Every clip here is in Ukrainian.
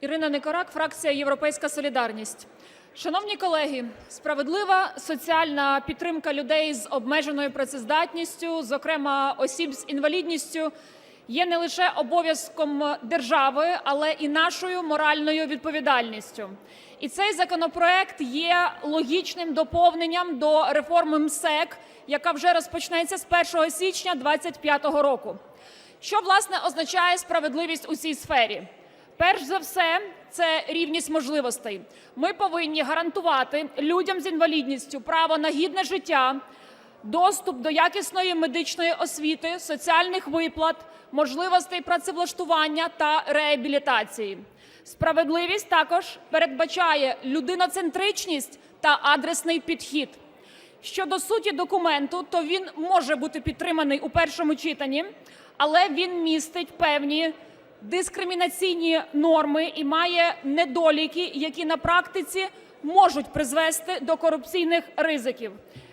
Ірина Никорак, фракція Європейська Солідарність. Шановні колеги, справедлива соціальна підтримка людей з обмеженою працездатністю, зокрема осіб з інвалідністю, є не лише обов'язком держави, але і нашою моральною відповідальністю. І цей законопроект є логічним доповненням до реформи МСЕК, яка вже розпочнеться з 1 січня 2025 року. Що власне означає справедливість у цій сфері? Перш за все, це рівність можливостей. Ми повинні гарантувати людям з інвалідністю право на гідне життя, доступ до якісної медичної освіти, соціальних виплат, можливостей працевлаштування та реабілітації. Справедливість також передбачає людиноцентричність та адресний підхід. Щодо суті документу, то він може бути підтриманий у першому читанні, але він містить певні дискримінаційні норми і має недоліки, які на практиці можуть призвести до корупційних ризиків.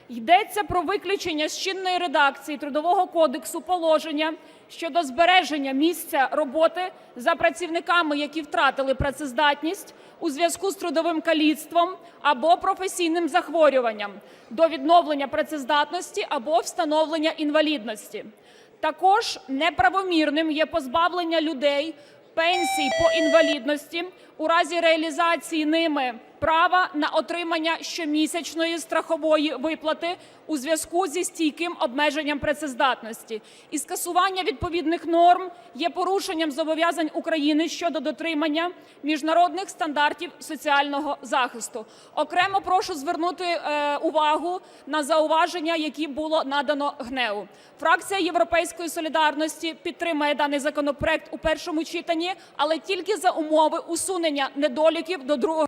Йдеться про виключення з чинної редакції Трудового кодексу положення щодо збереження місця роботи за працівниками, які втратили працездатність у зв'язку з трудовим каліцтвом або професійним захворюванням до відновлення працездатності або встановлення інвалідності. Також неправомірним є позбавлення людей пенсій по інвалідності у разі реалізації ними права на отримання щомісячної страхової виплати у зв'язку зі стійким обмеженням працездатності. І скасування відповідних норм є порушенням зобов'язань України щодо дотримання міжнародних стандартів соціального захисту. Окремо прошу звернути е, увагу на зауваження, які було надано ГНЕУ. Фракція Європейської солідарності підтримає даний законопроект у першому читанні, але тільки за умови усунення недоліків до другого.